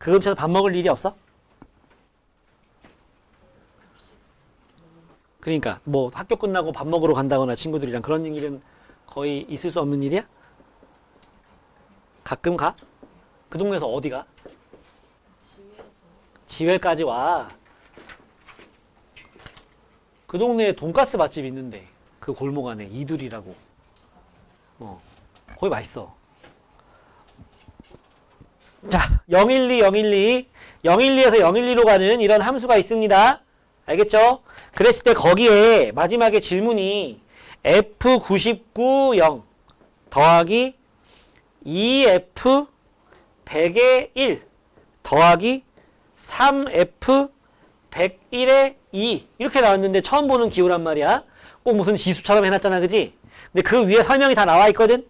그 근처에서 밥 먹을 일이 없어? 그러니까 뭐 학교 끝나고 밥 먹으러 간다거나 친구들이랑 그런 일은 거의 있을 수 없는 일이야? 가끔 가? 그 동네에서 어디 가? 지회까지 와. 그 동네에 돈가스 맛집 있는데 그 골목 안에 이둘이라고. 어, 거기 맛있어. 자, 012, 012, 012에서 012로 가는 이런 함수가 있습니다. 알겠죠? 그랬을 때 거기에 마지막에 질문이 F990 더하기 2F 100의 1 더하기 3F 101의 2 이렇게 나왔는데 처음 보는 기호란 말이야. 꼭 무슨 지수처럼 해놨잖아, 그지? 근데 그 위에 설명이 다 나와 있거든.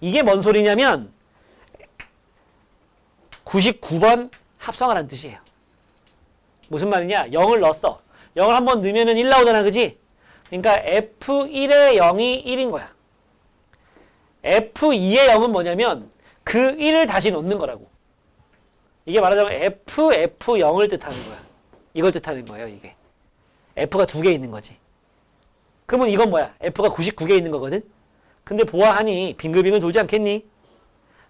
이게 뭔 소리냐면 99번 합성하라는 뜻이에요. 무슨 말이냐? 0을 넣었어. 0을 한 번 넣으면은 1 나오잖아, 그지? 그러니까 F1의 0이 1인 거야. F2의 0은 뭐냐면 그 1을 다시 넣는 거라고. 이게 말하자면 F, F0을 뜻하는 거야. 이걸 뜻하는 거예요, 이게. F가 두 개 있는 거지. 그러면 이건 뭐야? F가 99개 있는 거거든? 근데 보아하니 빙글빙글 돌지 않겠니?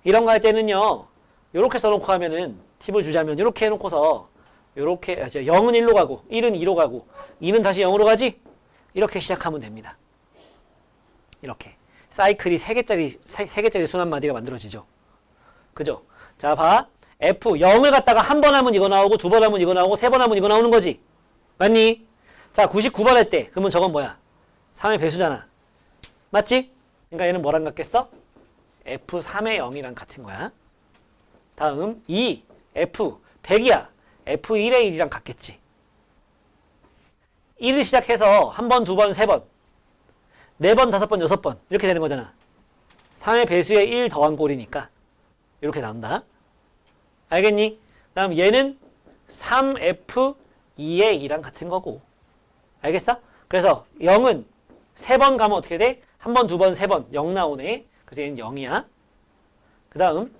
이런 거 할 때는요, 요렇게 써놓고 하면은 팁을 주자면 요렇게 해놓고서 저 0은 1로 가고 1은 2로 가고 2는 다시 0으로 가지? 이렇게 시작하면 됩니다. 이렇게. 사이클이 3개짜리, 3 개짜리 순환 마디가 만들어지죠. 그죠? 자, 봐. F 0을 갖다가 한 번 하면 이거 나오고 두 번 하면 이거 나오고 세 번 하면 이거 나오는 거지. 맞니? 자, 99번 할 때 그러면 저건 뭐야? 3의 배수잖아. 맞지? 그러니까 얘는 뭐랑 같겠어? F3의 0이랑 같은 거야. 다음 2, F 100이야. F1의 1이랑 같겠지. 1을 시작해서 한 번, 두 번, 세 번, 네 번, 다섯 번, 여섯 번 이렇게 되는 거잖아. 3의 배수에 1 더한 꼴이니까 이렇게 나온다. 알겠니? 다음 얘는 3F2의 2랑 같은 거고. 알겠어? 그래서 0은 세 번 가면 어떻게 돼? 한 번, 두 번, 세 번. 0 나오네. 그래서 얘는 0이야. 그 다음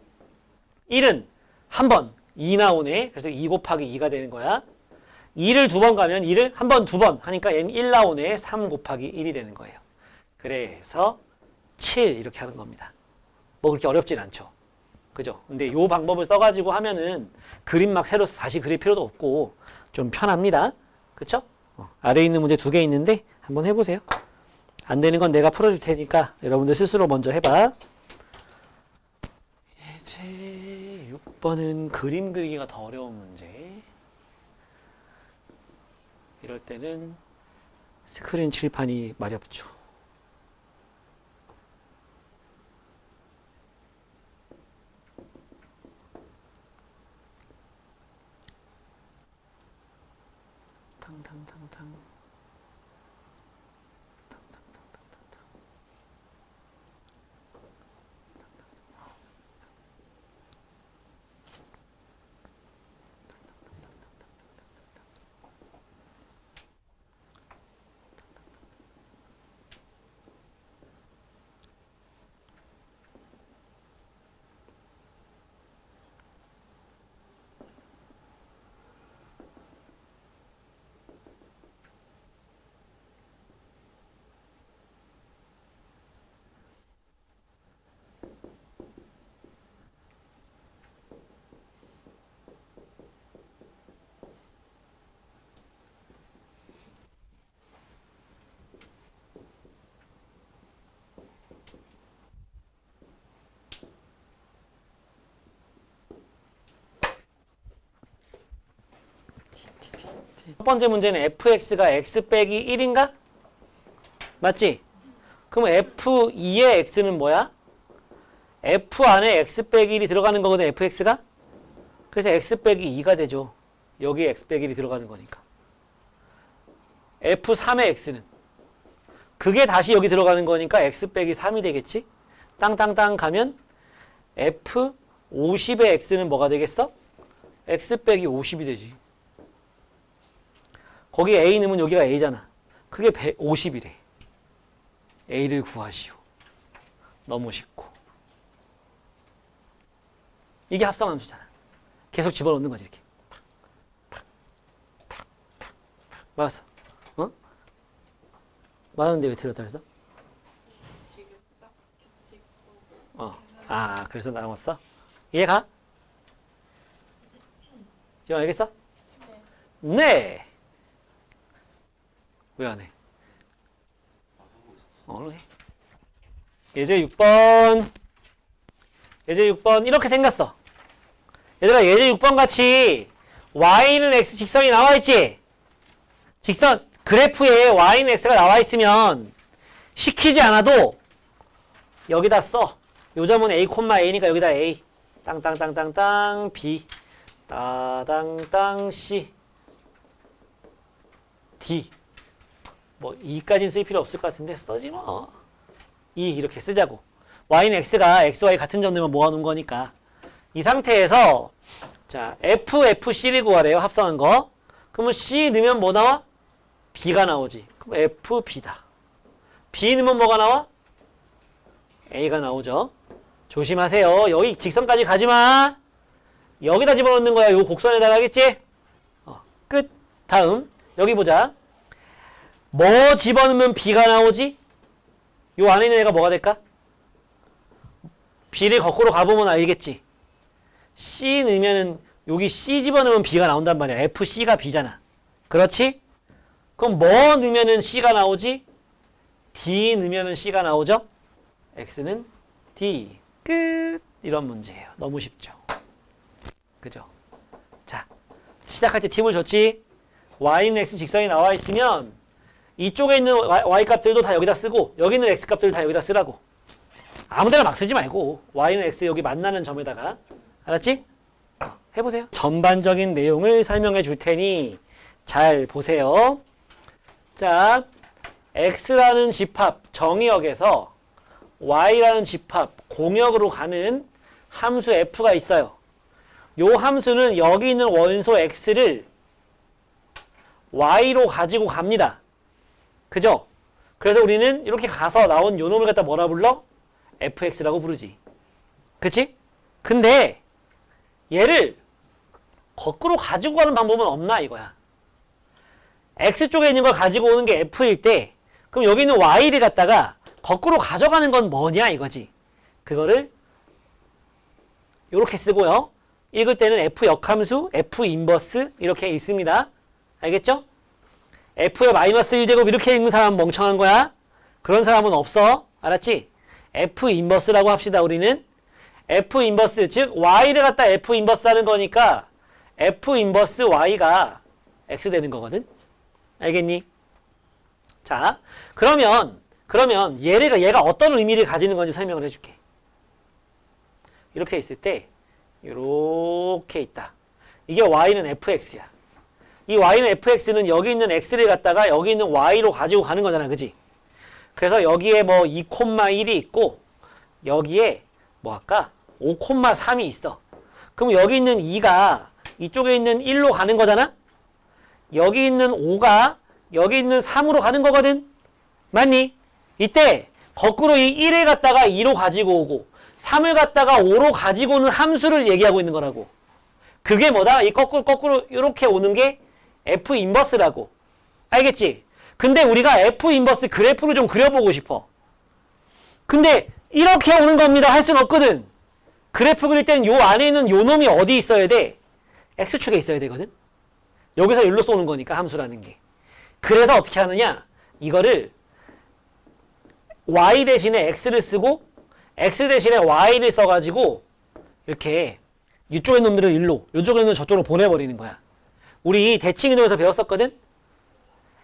1은 한 번, 2 나오네. 그래서 2 곱하기 2가 되는 거야. 2를 두 번 가면 2를 한 번, 두 번 하니까 얘는 1 나오네. 3 곱하기 1이 되는 거예요. 그래서 7 이렇게 하는 겁니다. 뭐 그렇게 어렵진 않죠. 그죠? 근데 요 방법을 써가지고 하면은 그림 막 새로 다시 그릴 필요도 없고 좀 편합니다. 그쵸? 어, 아래에 있는 문제 두 개 있는데 한번 해보세요. 안 되는 건 내가 풀어줄 테니까 여러분들 스스로 먼저 해봐. 이제 6번은 그림 그리기가 더 어려운 문제. 이럴 때는 스크린 칠판이 마렵죠. 첫 번째 문제는 fx가 x 빼기 1인가? 맞지? 그럼 f2의 x는 뭐야? f 안에 x 빼기 1이 들어가는 거거든, fx가? 그래서 x 빼기 2가 되죠. 여기에 x 빼기 1이 들어가는 거니까. f3의 x는? 그게 다시 여기 들어가는 거니까 x 빼기 3이 되겠지? 땅땅땅 가면 f50의 x는 뭐가 되겠어? x 빼기 50이 되지. 거기 A 넣으면 여기가 A잖아. 그게 50이래. A를 구하시오. 너무 쉽고. 이게 합성함수잖아. 계속 집어넣는 거지 이렇게. 맞았어. 어? 맞았는데 왜 틀렸다 그랬어? 어. 아, 그래서 나왔어? 이해가? 지금 알겠어? 네. 왜 안 해? 어, 해. 예제 6번. 예제 6번 이렇게 생겼어. 얘들아, 예제 6번 같이 y는 x 직선이 나와 있지? 직선 그래프에 y는 x가 나와 있으면 시키지 않아도 여기다 써. 요 점은 a, a니까 여기다 a. 땅땅땅땅땅 b. 따당땅 c. d. 뭐 2까지는 쓸 필요 없을 것 같은데 써지 뭐. 2 이렇게 쓰자고. y는 x가 x, y 같은 점들만 모아놓은 거니까. 이 상태에서 자 f, f, c를 구하래요. 합성한 거. 그러면 c 넣으면 뭐 나와? b가 나오지. 그럼 f, b다. b 넣으면 뭐가 나와? a가 나오죠. 조심하세요. 여기 직선까지 가지 마. 여기다 집어넣는 거야. 요 곡선에다가 하겠지? 어, 끝. 다음 여기 보자. 뭐 집어넣으면 b가 나오지? 요 안에 있는 애가 뭐가 될까? b를 거꾸로 가보면 알겠지. c 넣으면은 여기 c 집어넣으면 b가 나온단 말이야. fc가 b잖아. 그렇지? 그럼 뭐 넣으면은 c가 나오지? d 넣으면은 c가 나오죠? x는 d. 끝. 이런 문제예요. 너무 쉽죠? 그죠? 자, 시작할 때 팁을 줬지? y는 x 직선이 나와 있으면 이쪽에 있는 y, 값들도 다 여기다 쓰고 여기 있는 x 값들 다 여기다 쓰라고. 아무데나 막 쓰지 말고 y는 x 여기 만나는 점에다가 알았지? 어, 해보세요. 전반적인 내용을 설명해 줄 테니 잘 보세요. 자, x라는 집합 정의역에서 y라는 집합 공역으로 가는 함수 f가 있어요. 요 함수는 여기 있는 원소 x를 y로 가지고 갑니다. 그죠? 그래서 우리는 이렇게 가서 나온 요 놈을 갖다 뭐라 불러? fx라고 부르지. 그치? 근데 얘를 거꾸로 가지고 가는 방법은 없나 이거야. x 쪽에 있는 걸 가지고 오는 게 f일 때 그럼 여기 있는 y를 갖다가 거꾸로 가져가는 건 뭐냐 이거지. 그거를 이렇게 쓰고요. 읽을 때는 f 역함수, f 인버스 이렇게 있습니다. 알겠죠? F의 마이너스 1제곱 이렇게 읽는 사람 멍청한 거야. 그런 사람은 없어. 알았지? f 인버스라고 합시다. 우리는 f 인버스 즉 y를 갖다 f 인버스 하는 거니까 f 인버스 y가 x 되는 거거든. 알겠니? 자, 그러면 그러면 얘가 얘가 어떤 의미를 가지는 건지 설명을 해줄게. 이렇게 있을 때 이렇게 있다. 이게 y는 fx야. 이 y는 fx는 여기 있는 x를 갖다가 여기 있는 y로 가지고 가는 거잖아. 그지? 그래서 여기에 뭐 2,1이 있고 여기에 뭐 할까? 5,3이 있어. 그럼 여기 있는 2가 이쪽에 있는 1로 가는 거잖아? 여기 있는 5가 여기 있는 3으로 가는 거거든? 맞니? 이때 거꾸로 이 1을 갖다가 2로 가지고 오고 3을 갖다가 5로 가지고 오는 함수를 얘기하고 있는 거라고. 그게 뭐다? 이 거꾸로 거꾸로 이렇게 오는 게 F 인버스라고. 알겠지? 근데 우리가 F 인버스 그래프를 좀 그려보고 싶어. 근데 이렇게 오는 겁니다. 할 수는 없거든. 그래프 그릴 땐요 안에 있는 요 놈이 어디 있어야 돼? X축에 있어야 되거든. 여기서 일로 쏘는 거니까 함수라는 게. 그래서 어떻게 하느냐? 이거를 y 대신에 x를 쓰고 x 대신에 y를 써가지고 이렇게 이쪽에 놈들을 일로 이쪽에 놈들 저쪽으로 보내버리는 거야. 우리 대칭 이동에서 배웠었거든?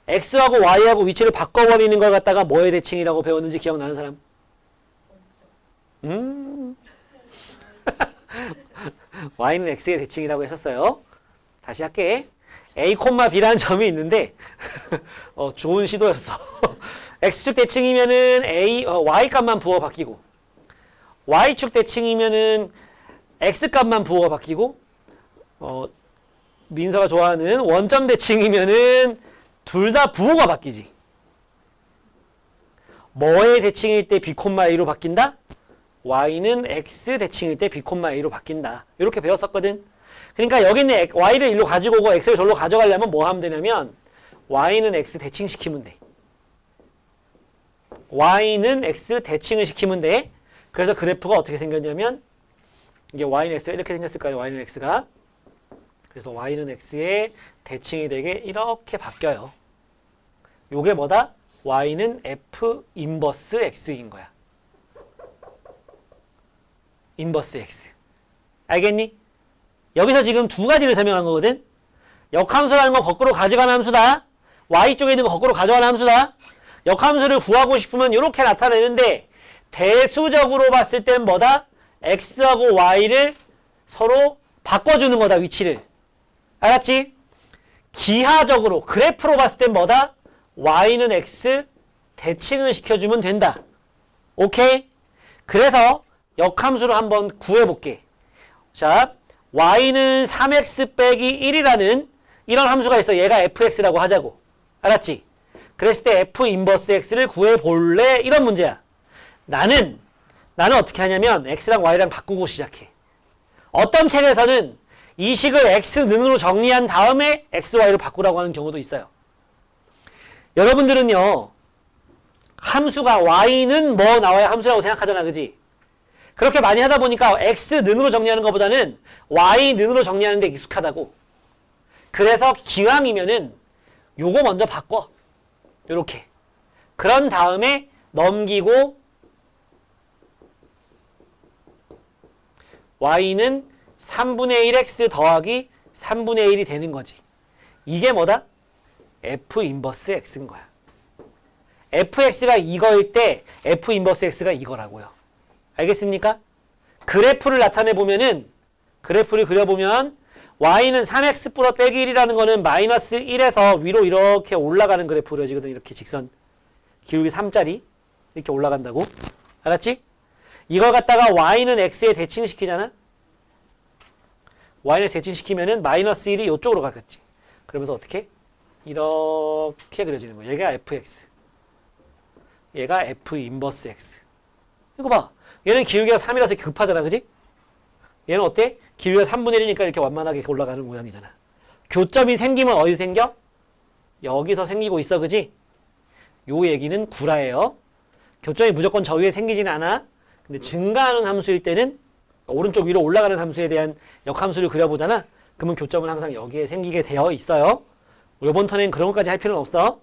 x하고 y하고 위치를 바꿔버리는 걸 갖다가 뭐의 대칭이라고 배웠는지 기억나는 사람? 음. y는 x의 대칭이라고 했었어요. 다시 할게. a, b라는 점이 있는데 어, 좋은 시도였어. x축 대칭이면은 a 어, y 값만 부호 바뀌고 y축 대칭이면은 x 값만 부호가 바뀌고 어, 민서가 좋아하는 원점 대칭이면은 둘 다 부호가 바뀌지. 뭐의 대칭일 때 b, a로 바뀐다? y는 x 대칭일 때 b, a로 바뀐다. 이렇게 배웠었거든. 그러니까 여기 있는 X- y를 일로 가지고 오고 x를 절로 가져가려면 뭐 하면 되냐면 y는 x 대칭시키면 돼. y는 x 대칭을 시키면 돼. 그래서 그래프가 어떻게 생겼냐면 이게 y는 x가 이렇게 생겼을 거예요. y는 x가. 그래서 y는 x의 대칭이 되게 이렇게 바뀌어요. 요게 뭐다? y는 f 인버스 x인 거야. 인버스 x. 알겠니? 여기서 지금 두 가지를 설명한 거거든. 역함수라는 건 거꾸로 가져가는 함수다. y 쪽에 있는 거 거꾸로 가져가는 함수다. 역함수를 구하고 싶으면 이렇게 나타내는데 대수적으로 봤을 땐 뭐다? x하고 y를 서로 바꿔주는 거다 위치를. 알았지? 기하적으로 그래프로 봤을 땐 뭐다? y는 x 대칭을 시켜주면 된다. 오케이? 그래서 역함수를 한번 구해볼게. 자, y는 3x 빼기 1이라는 이런 함수가 있어. 얘가 fx라고 하자고. 알았지? 그랬을 때 f 인버스 x를 구해볼래? 이런 문제야. 나는 나는 어떻게 하냐면 x랑 y랑 바꾸고 시작해. 어떤 책에서는 이 식을 x는으로 정리한 다음에 x, y로 바꾸라고 하는 경우도 있어요. 여러분들은요. 함수가 y는 뭐 나와야 함수라고 생각하잖아. 그지? 그렇게 많이 하다 보니까 x는으로 정리하는 것보다는 y는으로 정리하는 데 익숙하다고. 그래서 기왕이면은 요거 먼저 바꿔. 요렇게. 그런 다음에 넘기고 y는 3분의 1x 더하기 3분의 1이 되는 거지. 이게 뭐다? f 인버스 x인 거야. fx가 이거일 때 f 인버스 x가 이거라고요. 알겠습니까? 그래프를 나타내 보면은 그래프를 그려보면 y는 3x 플러 빼기 1이라는 거는 마이너스 1에서 위로 이렇게 올라가는 그래프 그려지거든. 이렇게 직선 기울기 3짜리 이렇게 올라간다고. 알았지? 이걸 갖다가 y는 x에 대칭시키잖아. Y를 대칭시키면은 마이너스 1이 이쪽으로 가겠지. 그러면서 어떻게? 이렇게 그려지는 거야. 얘가 fx. 얘가 f 인버스 x. 이거 봐. 얘는 기울기가 3이라서 이렇게 급하잖아. 그지? 얘는 어때? 기울기가 3분의 1이니까 이렇게 완만하게 올라가는 모양이잖아. 교점이 생기면 어디 생겨? 여기서 생기고 있어. 그지? 요 얘기는 구라예요. 교점이 무조건 저 위에 생기지는 않아. 근데 증가하는 함수일 때는 오른쪽 위로 올라가는 함수에 대한 역함수를 그려보잖아. 그러면 교점은 항상 여기에 생기게 되어 있어요. 이번 턴엔 그런 것까지 할 필요는 없어.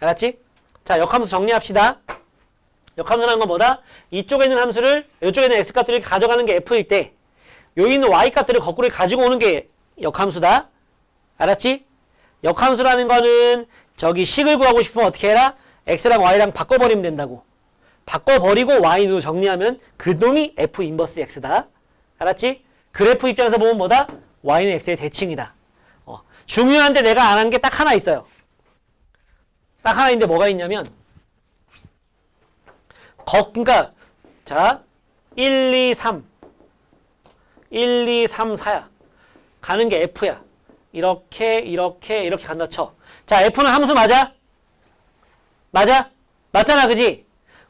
알았지? 자, 역함수 정리합시다. 역함수라는 건 뭐다? 이쪽에 있는 함수를 이쪽에 있는 x값들을 가져가는 게 f일 때 여기 있는 y값들을 거꾸로 가지고 오는 게 역함수다. 알았지? 역함수라는 거는 저기 식을 구하고 싶으면 어떻게 해라? x랑 y랑 바꿔버리면 된다고. 바꿔버리고 y로 정리하면 그 놈이 f 인버스 x다. 알았지? 그래프 입장에서 보면 뭐다? y는 x의 대칭이다. 어, 중요한데 내가 안 한 게 딱 하나 있어요. 딱 하나 있는데 뭐가 있냐면 거, 그러니까 자 1, 2, 3 1, 2, 3, 4야. 가는 게 f야. 이렇게 이렇게 이렇게 간다 쳐. 자 f는 함수 맞아? 맞아? 맞잖아 그지?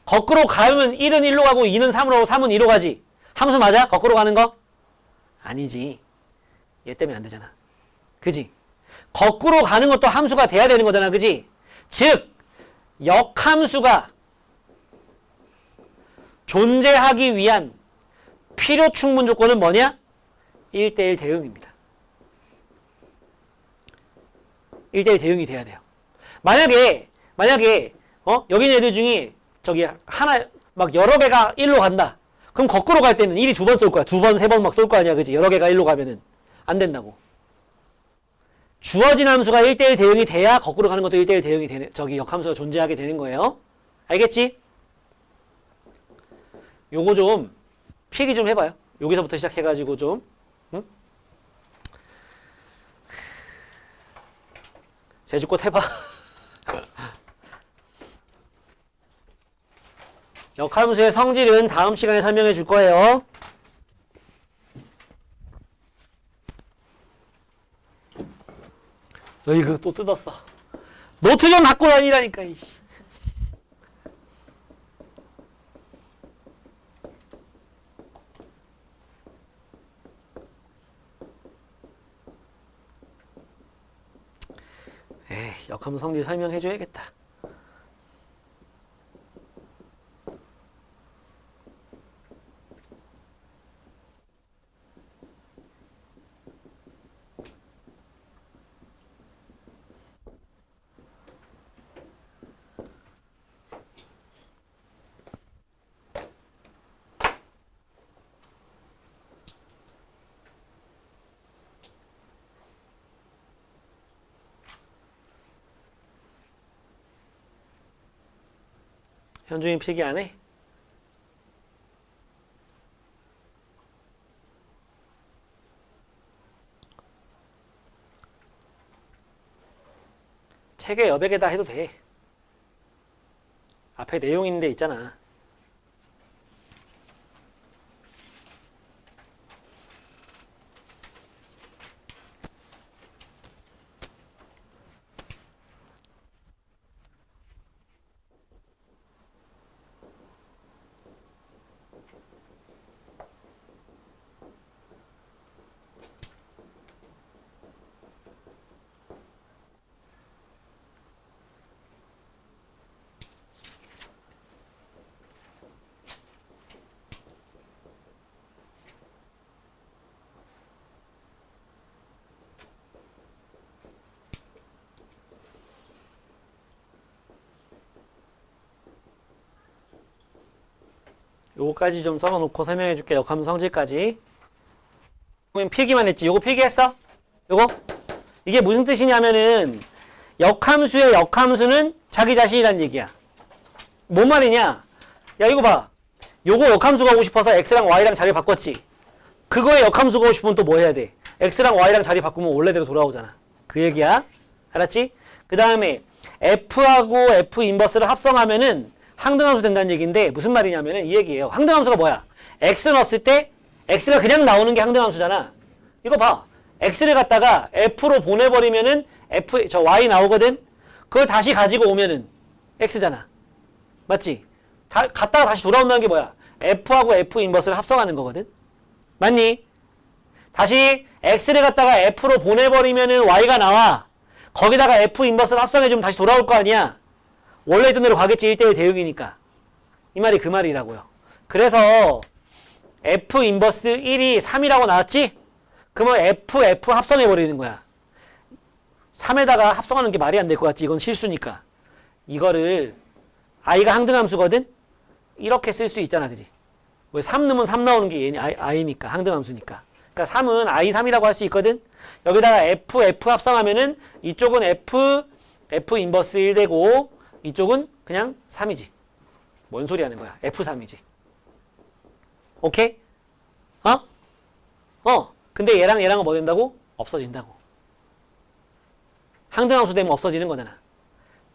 거꾸로 가면 1은 1로 가고 2는 3으로 가고 3은 2로 가지. 함수 맞아? 거꾸로 가는 거? 아니지. 얘 때문에 안 되잖아. 그지? 거꾸로 가는 것도 함수가 돼야 되는 거잖아. 그지? 즉 역함수가 존재하기 위한 필요 충분 조건은 뭐냐? 1대1 대응입니다. 1대1 대응이 돼야 돼요. 만약에 만약에 어? 여기 있는 애들 중에 저기 하나 막 여러 개가 1로 간다. 그럼 거꾸로 갈 때는 1이 두 번 쏠 거야. 두 번, 세 번 막 쏠 거 아니야. 그지? 여러 개가 1로 가면은 안 된다고. 주어진 함수가 1대1 대응이 돼야 거꾸로 가는 것도 1대1 대응이 되는 저기 역함수가 존재하게 되는 거예요. 알겠지? 요거 좀 필기 좀 해봐요. 여기서부터 시작해가지고 좀 응? 제주꽃 해봐. 역함수의 성질은 다음 시간에 설명해 줄 거예요. 너 이거 또 뜯었어. 노트 좀 갖고 다니라니까. 이씨. 역함 성질 설명해줘야겠다. 현중이 필기 안 해? 책에 여백에다 해도 돼. 앞에 내용 있는 데 있잖아. 요거까지 좀 써놓고 설명해 줄게. 역함수 성질까지. 그럼 필기만 했지. 요거 필기했어? 요거? 이게 무슨 뜻이냐면은 역함수의 역함수는 자기 자신이란 얘기야. 뭔 말이냐? 야 이거 봐. 요거 역함수 가고 싶어서 x랑 y랑 자리 바꿨지. 그거에 역함수 가고 싶으면 또 뭐 해야 돼? x랑 y랑 자리 바꾸면 원래대로 돌아오잖아. 그 얘기야. 알았지? 그 다음에 f하고 f 인버스를 합성하면은 항등함수 된다는 얘기인데 무슨 말이냐면은 이 얘기예요. 항등함수가 뭐야? x 넣었을 때 x가 그냥 나오는 게 항등함수잖아. 이거 봐. x를 갖다가 f로 보내버리면은 f 저 y 나오거든. 그걸 다시 가지고 오면은 x잖아. 맞지? 다, 갔다가 다시 돌아온다는 게 뭐야? f하고 f 인버스를 합성하는 거거든. 맞니? 다시 x를 갖다가 f로 보내버리면은 y가 나와. 거기다가 f 인버스를 합성해주면 다시 돌아올 거 아니야. 원래 있던 대로 가겠지 1대1 대응이니까 이 말이 그 말이라고요 그래서 F 인버스 1이 3이라고 나왔지? 그러면 F, F 합성해 버리는 거야 3에다가 합성하는 게 말이 안 될 것 같지 이건 실수니까 이거를 i가 항등함수거든? 이렇게 쓸 수 있잖아 그지? 왜 3 넣으면 3 나오는 게 얘니, I, i니까 항등함수니까 그러니까 3은 i3이라고 할 수 있거든? 여기다가 F, F 합성하면은 이쪽은 F, F 인버스 1 되고 이쪽은 그냥 3이지. 뭔 소리 하는 거야? F3이지. 오케이? 어? 어. 근데 얘랑 얘랑은 뭐 된다고? 없어진다고. 항등함수 되면 없어지는 거잖아.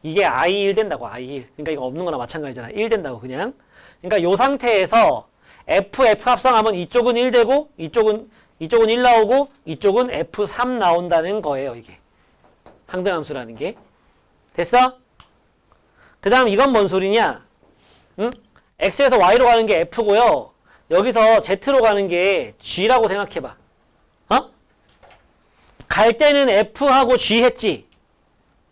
이게 I1 된다고, I1. 그러니까 이거 없는 거나 마찬가지잖아. 1 된다고, 그냥. 그러니까 요 상태에서 F, F 합성하면 이쪽은 1 되고, 이쪽은, 이쪽은 1 나오고, 이쪽은 F3 나온다는 거예요, 이게. 항등함수라는 게. 됐어? 그 다음 이건 뭔 소리냐? 응? X에서 Y로 가는 게 F고요. 여기서 Z로 가는 게 G라고 생각해봐. 어? 갈 때는 F하고 G 했지.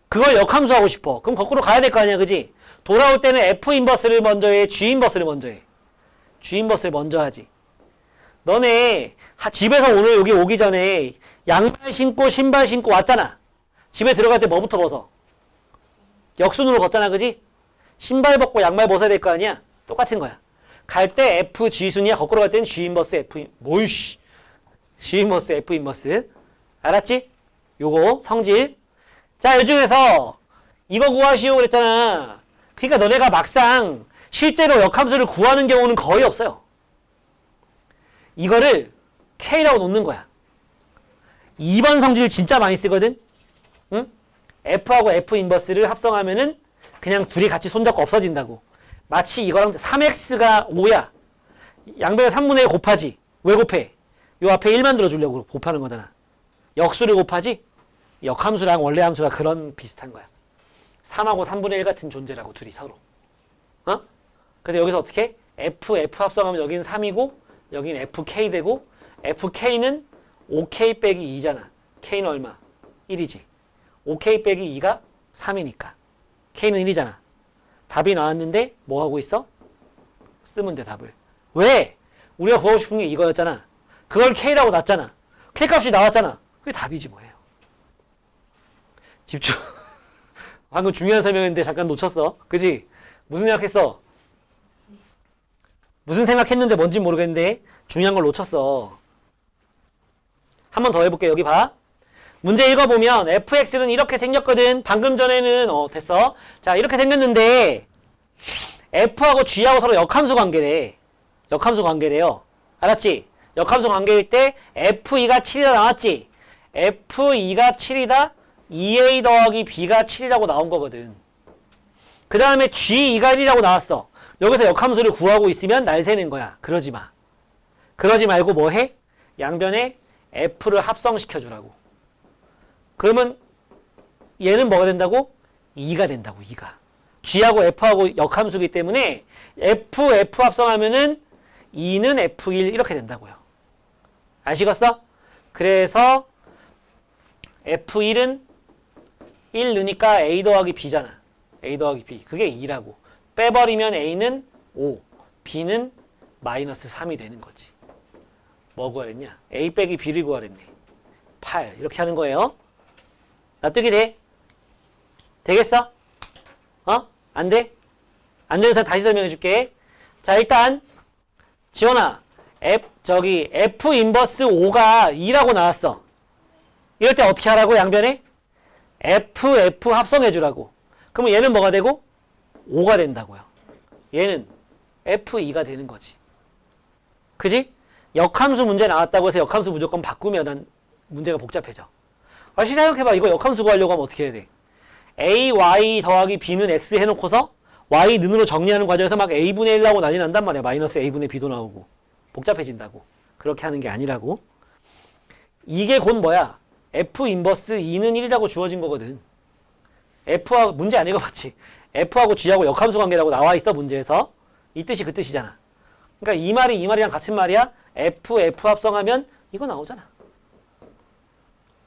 그걸 역함수 하고 싶어. 그럼 거꾸로 가야 될 거 아니야, 그지? 돌아올 때는 F 인버스를 먼저 해, G 인버스를 먼저 해. G 인버스를 먼저 하지. 너네 하- 집에서 오늘 여기 오기 전에 양말 신고 신발 신고 왔잖아. 집에 들어갈 때 뭐부터 벗어? 역순으로 걷잖아, 그지? 신발 벗고 양말 벗어야 될 거 아니야? 똑같은 거야. 갈 때 F G 순이야. 거꾸로 갈 때는 G 인버스 F 인- 뭐이씨. G 인버스 F 인버스. 알았지? 요거 성질. 자, 요 중에서 이거 구하시오 그랬잖아. 그러니까 너네가 막상 실제로 역함수를 구하는 경우는 거의 없어요. 이거를 K라고 놓는 거야. 2번 성질 진짜 많이 쓰거든? 응? F하고 F 인버스를 합성하면은 그냥 둘이 같이 손잡고 없어진다고. 마치 이거랑 3x가 5야. 양변에 3분의 1 곱하지. 왜 곱해? 요 앞에 1 만 들어 주려고 곱하는 거잖아. 역수를 곱하지? 역함수랑 원래 함수가 그런 비슷한 거야. 3하고 3분의 1 같은 존재라고 둘이 서로. 어? 그래서 여기서 어떻게? F, F 합성하면 여기는 3이고 여기는 FK 되고 FK는 5K 빼기 2잖아. K는 얼마? 1이지. 5K 빼기 2가 3이니까. K는 1이잖아. 답이 나왔는데 뭐 하고 있어? 쓰면 돼 답을. 왜? 우리가 구하고 싶은 게 이거였잖아. 그걸 K라고 놨잖아. K 값이 나왔잖아. 그게 답이지 뭐예요. 집중. 방금 중요한 설명인데 잠깐 놓쳤어. 그지? 무슨 생각했어? 무슨 생각했는데 뭔지 모르겠는데 중요한 걸 놓쳤어. 한 번 더 해볼게. 여기 봐. 문제 읽어보면 fx는 이렇게 생겼거든. 방금 전에는 어 됐어. 자 이렇게 생겼는데 f하고 g하고 서로 역함수 관계래. 역함수 관계래요. 알았지? 역함수 관계일 때 f2가 7이다 나왔지? f2가 7이다 2a 더하기 b가 7이라고 나온 거거든. 그 다음에 g2가 1이라고 나왔어. 여기서 역함수를 구하고 있으면 날 새는 거야. 그러지 마. 그러지 말고 뭐 해? 양변에 f를 합성시켜 주라고. 그러면 얘는 뭐가 된다고? 2가 된다고, 2가. g하고 f하고 역함수기 때문에 f, f 합성하면은 2는 f1 이렇게 된다고요. 아시겠어? 그래서 f1은 1 넣으니까 a 더하기 b잖아. a 더하기 b. 그게 2라고. 빼버리면 a는 5, b는 마이너스 3이 되는 거지. 뭐 구하랬냐? a 빼기 b를 구하랬네. 8. 이렇게 하는 거예요. 납득이 돼? 되겠어? 어? 안 돼? 안 되는 사람 다시 설명해 줄게. 자, 일단, 지원아, F, 저기, F 인버스 5가 2라고 나왔어. 이럴 때 어떻게 하라고, 양변에? F, F 합성해 주라고. 그러면 얘는 뭐가 되고? 5가 된다고요. 얘는 F2가 되는 거지. 그지? 역함수 문제 나왔다고 해서 역함수 무조건 바꾸면 문제가 복잡해져. 다시 생각해봐. 이거 역함수 구하려고 하면 어떻게 해야 돼? a, y 더하기 b는 x 해놓고서 y 는으로 정리하는 과정에서 막 a분의 1하고 난리 난단 말이야. 마이너스 a분의 b도 나오고. 복잡해진다고. 그렇게 하는 게 아니라고. 이게 곧 뭐야? f 인버스 2는 1이라고 주어진 거거든. f하고 문제 안 읽어봤지? f하고 g하고 역함수 관계라고 나와 있어 문제에서. 이 뜻이 그 뜻이잖아. 그러니까 이 말이 이 말이랑 같은 말이야. f, f 합성하면 이거 나오잖아.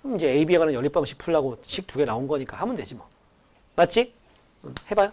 그럼 이제 A, B에 관한 연립 방식 풀라고 식 두 개 나온 거니까 하면 되지 뭐. 맞지? 응, 해봐요.